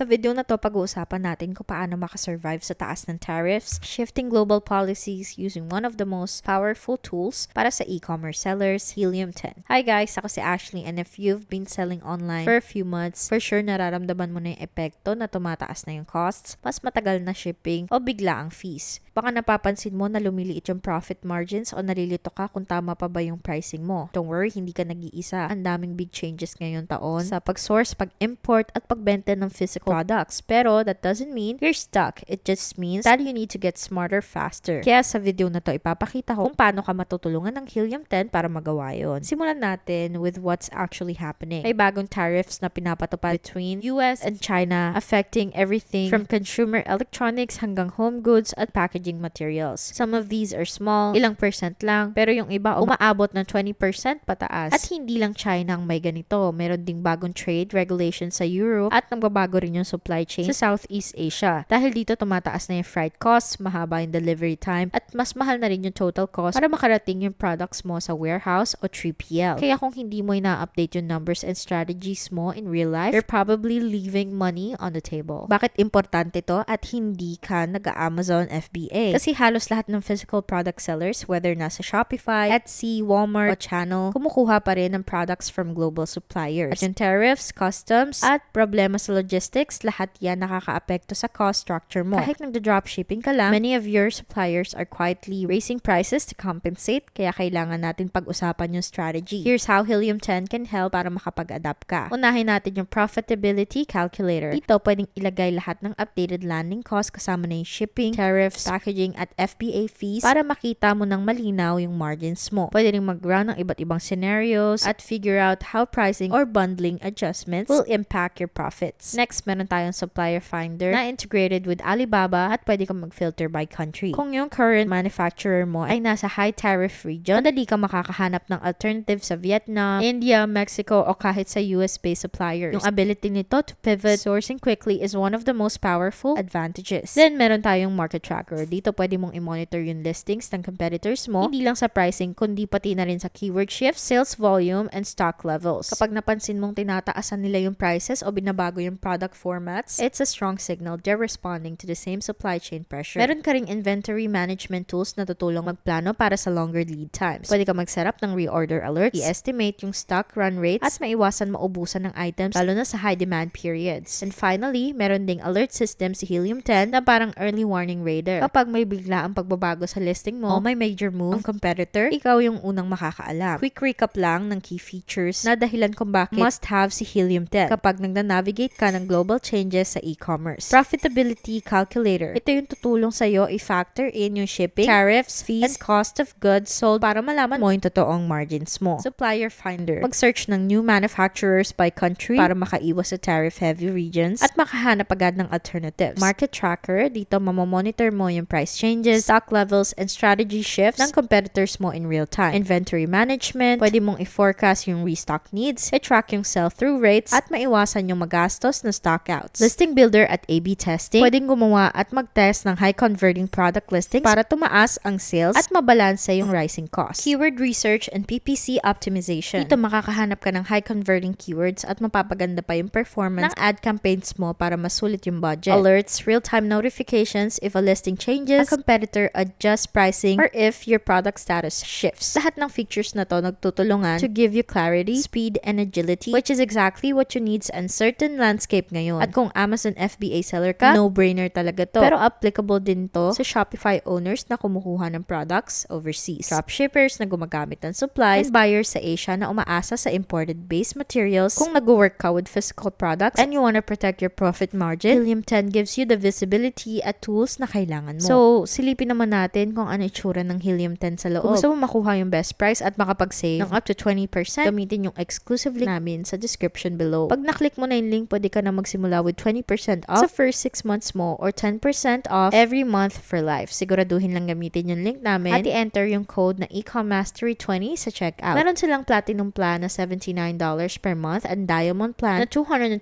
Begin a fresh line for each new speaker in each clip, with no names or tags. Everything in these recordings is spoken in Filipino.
Sa video na to, pag-uusapan natin kung paano makasurvive sa taas ng tariffs, shifting global policies using one of the most powerful tools para sa e-commerce sellers, Helium 10. Hi guys, ako si Ashley and if you've been selling online for a few months, for sure nararamdaman mo na yung epekto na tumataas na yung costs, mas matagal na shipping o bigla ang fees. Baka napapansin mo na lumiliit yung profit margins o nalilito ka kung tama pa ba yung pricing mo. Don't worry, hindi ka nag-iisa. Ang daming big changes ngayon taon sa pag-source, pag-import at pagbenta ng physical products. Pero that doesn't mean you're stuck. It just means that you need to get smarter faster. Kaya sa video na to, ipapakita ko kung paano ka matutulungan ng Helium 10 para magawa yon. Simulan natin with what's actually happening. May bagong tariffs na pinapatupad between US and China affecting everything from consumer electronics hanggang home goods at packaging materials. Some of these are small, ilang percent lang, pero yung iba umaabot ng 20% pataas. At hindi lang China ang may ganito. Meron ding bagong trade regulations sa Europe at nagbabago rin yung supply chain sa Southeast Asia. Dahil dito tumataas na yung freight costs, mahaba yung delivery time, at mas mahal na rin yung total cost para makarating yung products mo sa warehouse o 3PL. Kaya kung hindi mo ina-update yung numbers and strategies mo in real life, you're probably leaving money on the table. Bakit importante to at hindi ka nag-Amazon FBA? Kasi halos lahat ng physical product sellers, whether nasa Shopify, Etsy, Walmart, o channel, kumukuha pa rin ng products from global suppliers. At yung tariffs, customs, at problema sa logistics, lahat yan nakakaapekto sa cost structure mo. Kahit nagda-dropshipping ka lang, many of your suppliers are quietly raising prices to compensate, kaya kailangan natin pag-usapan yung strategy. Here's how Helium 10 can help para makapag-adapt ka. Unahin natin yung profitability calculator. Dito, pwedeng ilagay lahat ng updated landing cost kasama na yung shipping, tariffs, packaging, at FBA fees para makita mo ng malinaw yung margins mo. Pwede rin mag-run ng iba't ibang scenarios at figure out how pricing or bundling adjustments will impact your profits. Next, meron tayong supplier finder na integrated with Alibaba at pwede kang mag-filter by country. Kung yung current manufacturer mo ay nasa high tariff region, madali ka makakahanap ng alternative sa Vietnam, India, Mexico, o kahit sa US-based suppliers. Yung ability nito to pivot sourcing quickly is one of the most powerful advantages. Then, meron tayong market tracker. Dito pwede mong i-monitor yung listings ng competitors mo, hindi lang sa pricing, kundi pati na rin sa keyword shifts, sales volume, and stock levels. Kapag napansin mong tinataasan nila yung prices o binabago yung product formats, it's a strong signal they're responding to the same supply chain pressure. Meron ka ring inventory management tools na tutulong magplano para sa longer lead times. Pwede ka mag-setup ng reorder alerts, i-estimate yung stock run rates, at maiwasan maubusan ng items lalo na sa high demand periods. And finally, meron ding alert system si Helium 10 na parang early warning radar. Kapag may bigla ang pagbabago sa listing mo o may major move ang competitor, ikaw yung unang makakaalam. Quick recap lang ng key features na dahilan kung bakit must have si Helium 10 kapag nagna-navigate ka ng global changes sa e-commerce. Profitability calculator. Ito yung tutulong sa'yo i-factor in yung shipping, tariffs, fees, and cost of goods sold para malaman mo yung totoong margins mo. Supplier finder. Mag-search ng new manufacturers by country para makaiwas sa tariff-heavy regions at makahanap agad ng alternatives. Market tracker. Dito mamamonitor mo yung price changes, stock levels, and strategy shifts ng competitors mo in real time. Inventory management. Pwede mong i-forecast yung restock needs, i-track yung sell-through rates, at maiwasan yung magastos na stockouts. Listing builder at A-B testing. Pwedeng gumawa at mag-test ng high-converting product listings para tumaas ang sales at mabalansa yung rising cost. Keyword research and PPC optimization. Dito makakahanap ka ng high-converting keywords at mapapaganda pa yung performance ng ad campaigns mo para masulit yung budget. Alerts, real-time notifications if a listing changes, a competitor adjusts pricing, or if your product status shifts. Lahat ng features na to nagtutulungan to give you clarity, speed, and agility, which is exactly what you need sa uncertain landscape ngayon. At kung Amazon FBA seller ka, no-brainer talaga to. Pero applicable din to sa Shopify owners na kumukuha ng products overseas. Dropshippers na gumagamit ng supplies, and buyers sa Asia na umaasa sa imported base materials. Kung nag-work ka with physical products and you wanna protect your profit margin, Helium 10 gives you the visibility at tools na kailangan mo. So, silipin naman natin kung ano itsura ng Helium 10 sa loob. Kung gusto mo makuha yung best price at makapag-save ng up to 20%, gamitin yung exclusive link namin sa description below. Pag naklik mo na yung link, pwede ka na magsimula with 20% off sa first 6 months mo or 10% off every month for life. Siguraduhin lang gamitin yung link namin at i-enter yung code na ecommastery20 sa checkout. Meron silang platinum plan na $79 per month and diamond plan na $223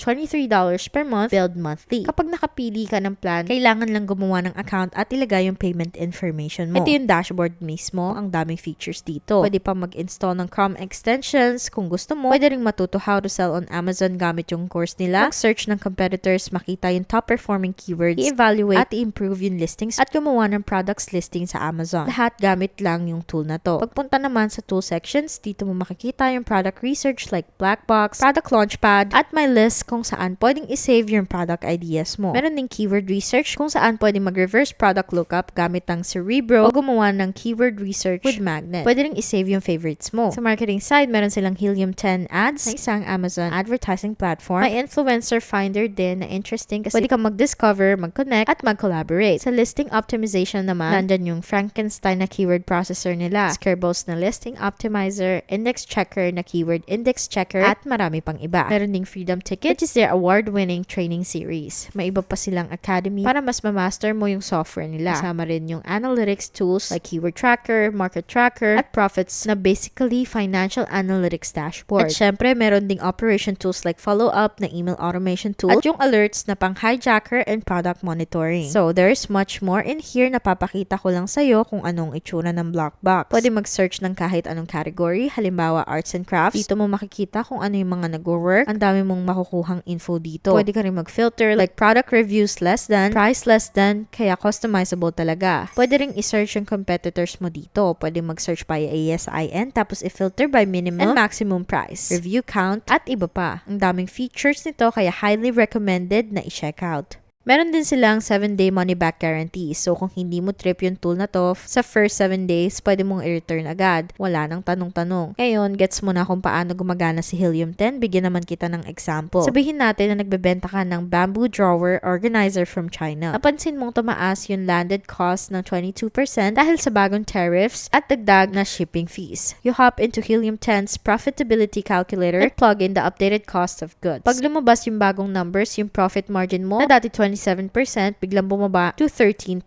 per month billed monthly. Kapag nakapili ka ng plan, kailangan lang gumawa ng account at ilagay yung payment information mo. Ito yung dashboard mismo. Ang daming features dito. Pwede pa mag-install ng Chrome extensions kung gusto mo. Pwede ring matuto how to sell on Amazon gamit yung course nila. Mag-search ng competitors, makita yung top performing keywords, i-evaluate at i-improve yung listings at gumawa ng products listing sa Amazon. Lahat gamit lang yung tool na to. Pagpunta naman sa tool sections, dito mo makikita yung product research like Blackbox, Product Launchpad, at my list kung saan pwedeng i-save yung product ideas mo. Meron ding keyword research kung saan pwedeng mag-reverse product lookup gamit ang Cerebro o gumawa ng keyword research with Magnet. Pwede ring i-save yung favorites mo. Sa marketing side, meron silang Helium 10 ads na isang Amazon advertising platform. May influencer finder din na interesting kasi pwede kang mag-discover, mag-connect, at mag-collaborate. Sa listing optimization naman, nandyan yung Frankenstein na keyword processor nila, Scarebos na listing optimizer, index checker na keyword index checker, at marami pang iba. Meron ding Freedom Ticket, which is their award-winning training series. May iba pa silang academy para mas ma-master mo yung software nila. Kasama rin yung analytics tools like Keyword Tracker, Market Tracker, at Profits na basically financial analytics dashboard. At syempre, meron ding operation tools like Follow Up na email automation tool at yung alerts na pang hijacker and product monitoring. So, there's much more in here na papakita ko lang sa'yo kung anong itsura ng Blockbox. Pwede mag-search ng kahit anong category, halimbawa arts and crafts. Dito mo makikita kung ano yung mga nag-work. Ang dami mong makukuhang info dito. Pwede ka rin mag-filter like product reviews less than, price less than, kaya customizable talaga. Pwede ring i-search yung competitors mo dito. Pwede mag-search by ASIN tapos i-filter by minimum and maximum price, review count, at iba pa. Ang daming features nito kaya highly recommended na i-check out. Meron din silang 7-day money-back guarantee. So, kung hindi mo trip yung tool na to, sa first 7 days, pwede mong i-return agad. Wala nang tanong-tanong. Ngayon, gets mo na kung paano gumagana si Helium 10. Bigyan naman kita ng example. Sabihin natin na nagbebenta ka ng bamboo drawer organizer from China. Napansin mong tumaas yung landed cost ng 22% dahil sa bagong tariffs at dagdag na shipping fees. You hop into Helium 10's profitability calculator and plug in the updated cost of goods. Pag lumabas yung bagong numbers, yung profit margin mo na dati 27%, biglang bumaba to 13%,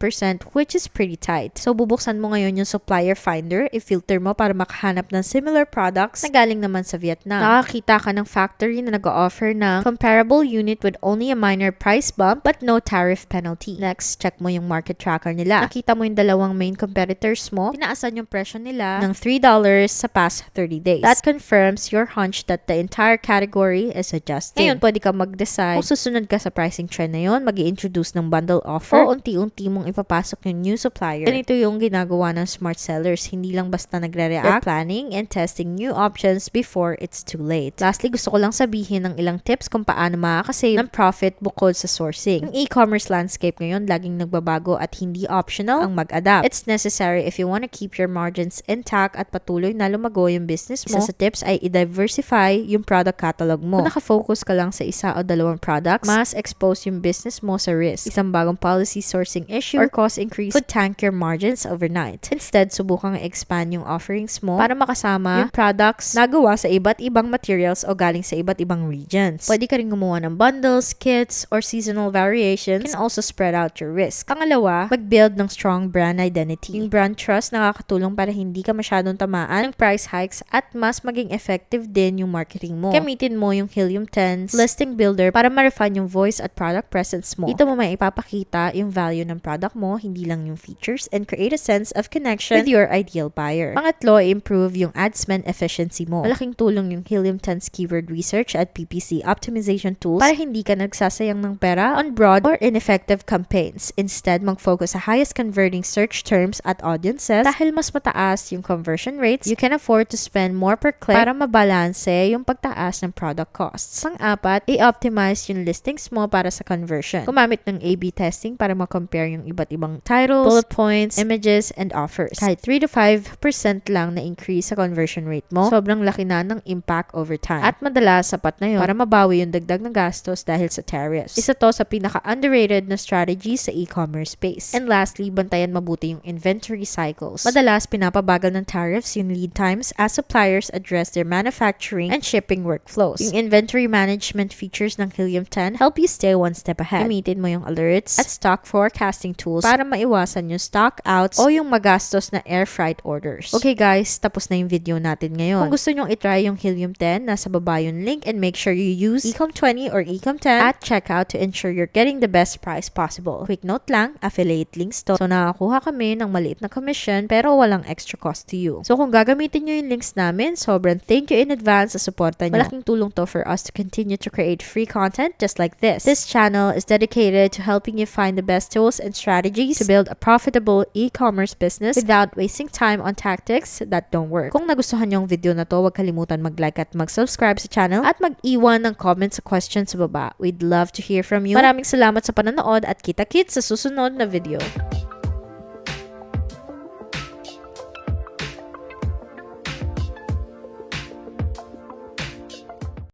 which is pretty tight. So, bubuksan mo ngayon yung supplier finder, i-filter mo para makahanap ng similar products na galing naman sa Vietnam. Nakakita ka ng factory na nag-offer ng comparable unit with only a minor price bump but no tariff penalty. Next, check mo yung market tracker nila. Nakita mo yung dalawang main competitors mo, tinaasan yung presyo nila ng $3 sa past 30 days. That confirms your hunch that the entire category is adjusting. Ngayon, pwede ka mag-decide kung susunod ka sa pricing trend na yun, mag introduce ng bundle offer o unti-unti mong ipapasok yung new supplier. Ganito yung ginagawa ng smart sellers. Hindi lang basta nagre-react, planning and testing new options before it's too late. Lastly, gusto ko lang sabihin ng ilang tips kung paano makakasave ng profit bukod sa sourcing. Yung e-commerce landscape ngayon laging nagbabago at hindi optional ang mag-adapt. It's necessary if you want to keep your margins intact at patuloy na lumago yung business mo. Isa sa tips ay i-diversify yung product catalog mo. Kung nakafocus ka lang sa isa o dalawang products, mas expose yung business mo sa risk. Isang bagong policy sourcing issue or cost increase could tank your margins overnight. Instead, subukang expand yung offerings mo para makasama yung products na gawa sa iba't ibang materials o galing sa iba't ibang regions. Pwede ka rin gumawa ng bundles, kits, or seasonal variations. Can also spread out your risk. Pangalawa, mag-build ng strong brand identity. Yung brand trust nakakatulong para hindi ka masyadong tamaan ng price hikes at mas maging effective din yung marketing mo. Gamitin mo yung Helium 10's listing builder para ma-refine yung voice at product presence mo. Dito mo may ipapakita yung value ng product mo, hindi lang yung features, and create a sense of connection with your ideal buyer. Pangatlo, improve yung ad spend efficiency mo. Malaking tulong yung Helium 10's keyword research at PPC optimization tools para hindi ka nagsasayang ng pera on broad or ineffective campaigns. Instead, mag-focus sa highest converting search terms at audiences dahil mas mataas yung conversion rates, you can afford to spend more per click para mabalanse yung pagtaas ng product costs. Pang-apat, i-optimize yung listings mo para sa conversion. Gumamit ng A-B testing para ma-compare yung iba't ibang titles, bullet points, images, and offers. Kahit 3 to 5% lang na increase sa conversion rate mo, sobrang laki na ng impact over time. At madalas, sapat na yun para mabawi yung dagdag na gastos dahil sa tariffs. Isa to sa pinaka-underrated na strategy sa e-commerce space. And lastly, bantayan mabuti yung inventory cycles. Madalas, pinapabagal ng tariffs yung lead times as suppliers address their manufacturing and shipping workflows. Yung inventory management features ng Helium 10 help you stay one step ahead. Gagamitin mo yung alerts at stock forecasting tools para maiwasan yung stock outs o yung magastos na air freight orders. Okay guys, tapos na yung video natin ngayon. Kung gusto nyong itry yung Helium 10, nasa baba yung link and make sure you use Ecom 20 or Ecom 10 at checkout to ensure you're getting the best price possible. Quick note lang, affiliate links to. So nakakuha kami ng maliit na commission pero walang extra cost to you. So kung gagamitin nyo yung links namin, sobrang thank you in advance sa suporta nyo. Malaking tulong to for us to continue to create free content just like this. This channel is dedicated to helping you find the best tools and strategies to build a profitable e-commerce business without wasting time on tactics that don't work. Kung nagustuhan nyo yung video na to, huwag kalimutan mag-like at mag-subscribe sa channel at mag-iwan ng comments sa questions sa baba. We'd love to hear from you. Maraming salamat sa panonood at kita-kits sa susunod na video.